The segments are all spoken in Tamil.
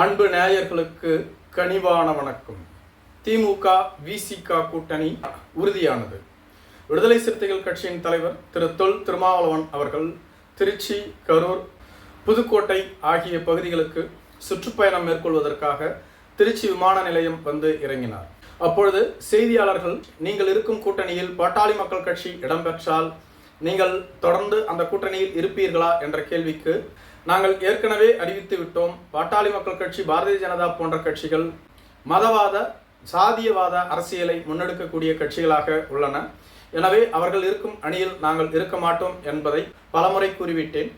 அன்பு நேயர்களுக்கு கனிவான வணக்கம். திமுக விசிக கூட்டணி உறுதியானது. விடுதலை சிறுத்தைகள் கட்சியின் தலைவர் திரு தொல் திருமாவளவன் அவர்கள் திருச்சி கரூர் புதுக்கோட்டை ஆகிய பகுதிகளுக்கு சுற்றுப்பயணம் மேற்கொள்வதற்காக திருச்சி விமான நிலையம் வந்து இறங்கினார். அப்பொழுது செய்தியாளர்கள் நீங்கள் இருக்கும் கூட்டணியில் பாட்டாளி மக்கள் கட்சி இடம்பெற்றால் நீங்கள் தொடர்ந்து அந்த கூட்டணியில் இருப்பீர்களா? என்ற கேள்விக்கு நாங்கள் ஏற்கனவே அறிவித்து விட்டோம் பாட்டாளி மக்கள் கட்சி பாரதிய ஜனதா போன்ற கட்சிகள் மதவாத சாதியவாத அரசியலை முன்னெடுக்கக்கூடிய கட்சிகளாக உள்ளன. எனவே அவர்கள் இருக்கும் அணியில் நாங்கள் இருக்க மாட்டோம் என்பதை பலமுறை கூறிவிட்டேன்.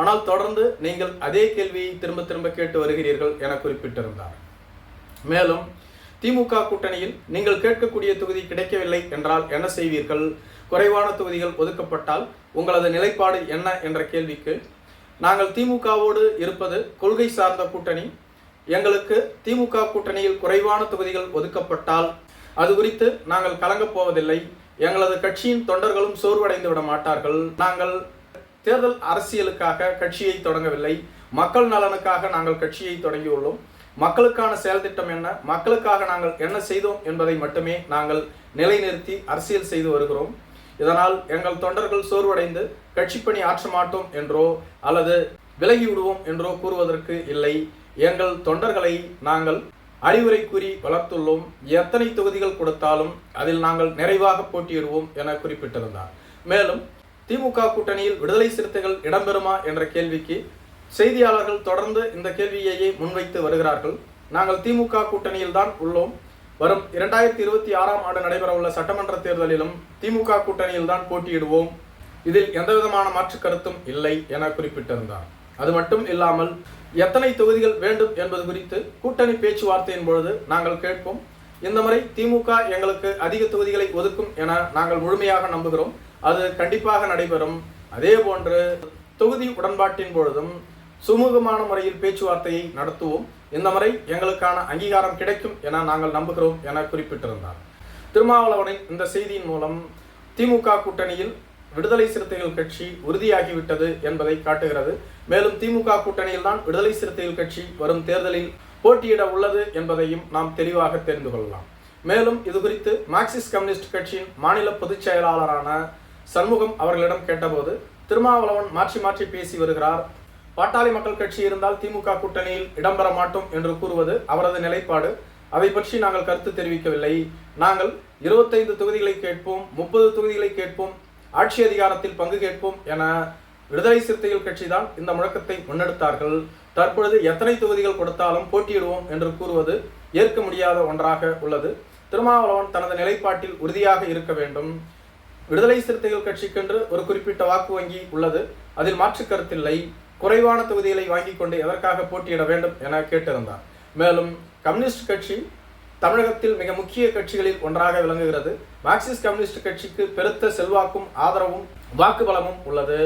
ஆனால் தொடர்ந்து நீங்கள் அதே கேள்வியை திரும்ப திரும்ப கேட்டு வருகிறீர்கள் என குறிப்பிட்டிருந்தார். மேலும் திமுக கூட்டணியில் நீங்கள் கேட்கக்கூடிய தொகுதி கிடைக்கவில்லை என்றால் என்ன செய்வீர்கள்? குறைவான தொகுதிகள் ஒதுக்கப்பட்டால் உங்களது நிலைப்பாடு என்ன என்ற கேள்விக்கு நாங்கள் திமுகவோடு இருப்பது கொள்கை சார்ந்த கூட்டணி. எங்களுக்கு திமுக கூட்டணியில் குறைவான தொகுதிகள் ஒதுக்கப்பட்டால் அது குறித்து நாங்கள் கலங்கப் போவதில்லை. எங்களது கட்சியின் தொண்டர்களும் சோர்வடைந்து விட மாட்டார்கள். நாங்கள் தேர்தல் அரசியலுக்காக கட்சியை தொடங்கவில்லை. மக்கள் நலனுக்காக நாங்கள் கட்சியை தொடங்கியுள்ளோம். மக்களுக்கான செயல் திட்டம் என்ன? மக்களுக்காக நாங்கள் என்ன செய்தோம் என்பதை மட்டுமே நாங்கள் நிலைநிறுத்தி அரசியல் செய்து வருகிறோம். இதனால் எங்கள் தொண்டர்கள் சோர்வடைந்து கட்சி பணி ஆற்ற மாட்டோம் என்றோ அல்லது விலகி விடுவோம் என்றோ கூறுவதற்கு இல்லை. எங்கள் தொண்டர்களை நாங்கள் அறிவுரை கூறி வளர்த்துள்ளோம். எத்தனை தொகுதிகள் கொடுத்தாலும் அதில் நாங்கள் நிறைவாக போட்டியிடுவோம் என குறிப்பிட்டிருந்தார். மேலும் திமுக கூட்டணியில் விடுதலை சிறுத்தைகள் இடம்பெறுமா என்ற கேள்விக்கு செய்தியாளர்கள் தொடர்ந்து இந்த கேள்வியையே முன்வைத்து வருகிறார்கள். நாங்கள் திமுக கூட்டணியில் தான் உள்ளோம். வரும் இரண்டாயிரத்தி இருபத்தி ஆறாம் ஆண்டு நடைபெறவுள்ள சட்டமன்ற தேர்தலிலும் திமுக கூட்டணியில் தான் போட்டியிடுவோம். இதில் எந்தவிதமான மாற்று கருத்தும் இல்லை என குறிப்பிட்டிருந்தார். அது மட்டும் இல்லாமல் எத்தனை தொகுதிகள் வேண்டும் என்பது குறித்து கூட்டணி பேச்சுவார்த்தையின் பொழுது நாங்கள் கேட்போம். இந்த முறை திமுக எங்களுக்கு அதிக தொகுதிகளை ஒதுக்கும் என நாங்கள் முழுமையாக நம்புகிறோம். அது கண்டிப்பாக நடைபெறும். அதே போன்று தொகுதி உடன்பாட்டின் பொழுதும் சுமூகமான முறையில் பேச்சுவார்த்தையை நடத்துவோம். இந்த முறை எங்களுக்கான அங்கீகாரம் கிடைக்கும் என நாங்கள் நம்புகிறோம் என குறிப்பிட்டிருந்தார். திருமாவளவனின் இந்த செய்தியின் மூலம் திமுக கூட்டணியில் விடுதலை சிறுத்தைகள் கட்சி உறுதியாகிவிட்டது என்பதை காட்டுகிறது. மேலும் திமுக கூட்டணியில் தான் விடுதலை சிறுத்தைகள் கட்சி வரும் தேர்தலில் போட்டியிட உள்ளது என்பதையும் நாம் தெளிவாக தெரிந்து கொள்ளலாம். மேலும் இது குறித்து மார்க்சிஸ்ட் கம்யூனிஸ்ட் கட்சியின் மாநில பொதுச் செயலாளரான சண்முகம் அவர்களிடம் கேட்டபோது திருமாவளவன் மாற்றி மாற்றி பேசி வருகிறார். பாட்டாளி மக்கள் கட்சி இருந்தால் திமுக கூட்டணியில் இடம்பெற மாட்டோம் என்று கூறுவது அவரது நிலைப்பாடு. அதை பற்றி நாங்கள் கருத்து தெரிவிக்கவில்லை. நாங்கள் இருபத்தைந்து தொகுதிகளை கேட்போம் முப்பது தொகுதிகளை கேட்போம் ஆட்சி அதிகாரத்தில் பங்கு கேட்போம் என விடுதலை சிறுத்தைகள் கட்சி தான் இந்த முழக்கத்தை முன்னெடுத்தார்கள். தற்பொழுது எத்தனை தொகுதிகள் கொடுத்தாலும் போட்டியிடுவோம் என்று கூறுவது ஏற்க முடியாத ஒன்றாக உள்ளது. திருமாவளவன் தனது நிலைப்பாட்டில் உறுதியாக இருக்க வேண்டும். விடுதலை சிறுத்தைகள் கட்சிக்கென்று ஒரு குறிப்பிட்ட வாக்கு வங்கி உள்ளது. அதில் மாற்று கருத்தில்லை. குறைவான தொகுதிகளை வாங்கி கொண்டு எதற்காக போட்டியிட வேண்டும் என கேட்டிருந்தார். மேலும் கம்யூனிஸ்ட் கட்சி தமிழகத்தில் மிக முக்கிய கட்சிகளில் ஒன்றாக விளங்குகிறது. மார்க்சிஸ்ட் கம்யூனிஸ்ட் கட்சிக்கு பெருத்த செல்வாக்கும் ஆதரவும் வாக்கு பலமும் உள்ளது.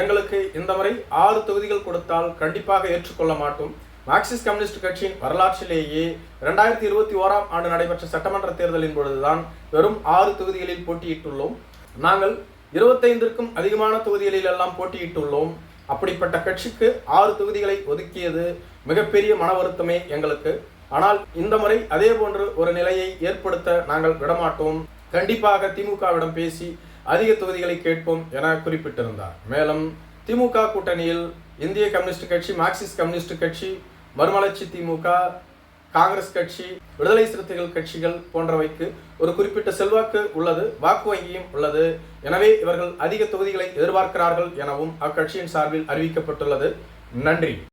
எங்களுக்கு இந்த முறை ஆறு தொகுதிகள் கொடுத்தால் கண்டிப்பாக ஏற்றுக்கொள்ள மாட்டோம். மார்க்சிஸ்ட் கம்யூனிஸ்ட் கட்சியின் வரலாற்றிலேயே இரண்டாயிரத்தி இருபத்தி ஓராம் ஆண்டு நடைபெற்ற சட்டமன்ற தேர்தலின் பொழுதுதான் வெறும் ஆறு தொகுதிகளில் போட்டியிட்டுள்ளோம். நாங்கள் இருபத்தைந்திற்கும் அதிகமான தொகுதிகளில் எல்லாம் போட்டியிட்டுள்ளோம். அப்படிப்பட்ட கட்சிக்கு ஆறு தொகுதிகளை ஒதுக்கியது மிகப்பெரிய மன வருத்தமே எங்களுக்கு. ஆனால் இந்த முறை அதே போன்று ஒரு நிலையை ஏற்படுத்த நாங்கள் விடமாட்டோம். கண்டிப்பாக திமுகவிடம் பேசி அதிக தொகுதிகளை கேட்போம் என குறிப்பிட்டிருந்தார். மேலும் திமுக கூட்டணியில் இந்திய கம்யூனிஸ்ட் கட்சி மார்க்சிஸ்ட் கம்யூனிஸ்ட் கட்சி மறுமலர்ச்சி திமுக காங்கிரஸ் கட்சி விடுதலை சிறுத்தைகள் கட்சிகள் போன்றவைக்கு ஒரு குறிப்பிட்ட செல்வாக்கு உள்ளது வாக்கு வங்கியும் உள்ளது. எனவே இவர்கள் அதிக தொகுதிகளை எதிர்பார்க்கிறார்கள் எனவும் அக்கட்சியின் சார்பில் அறிவிக்கப்பட்டுள்ளது. நன்றி.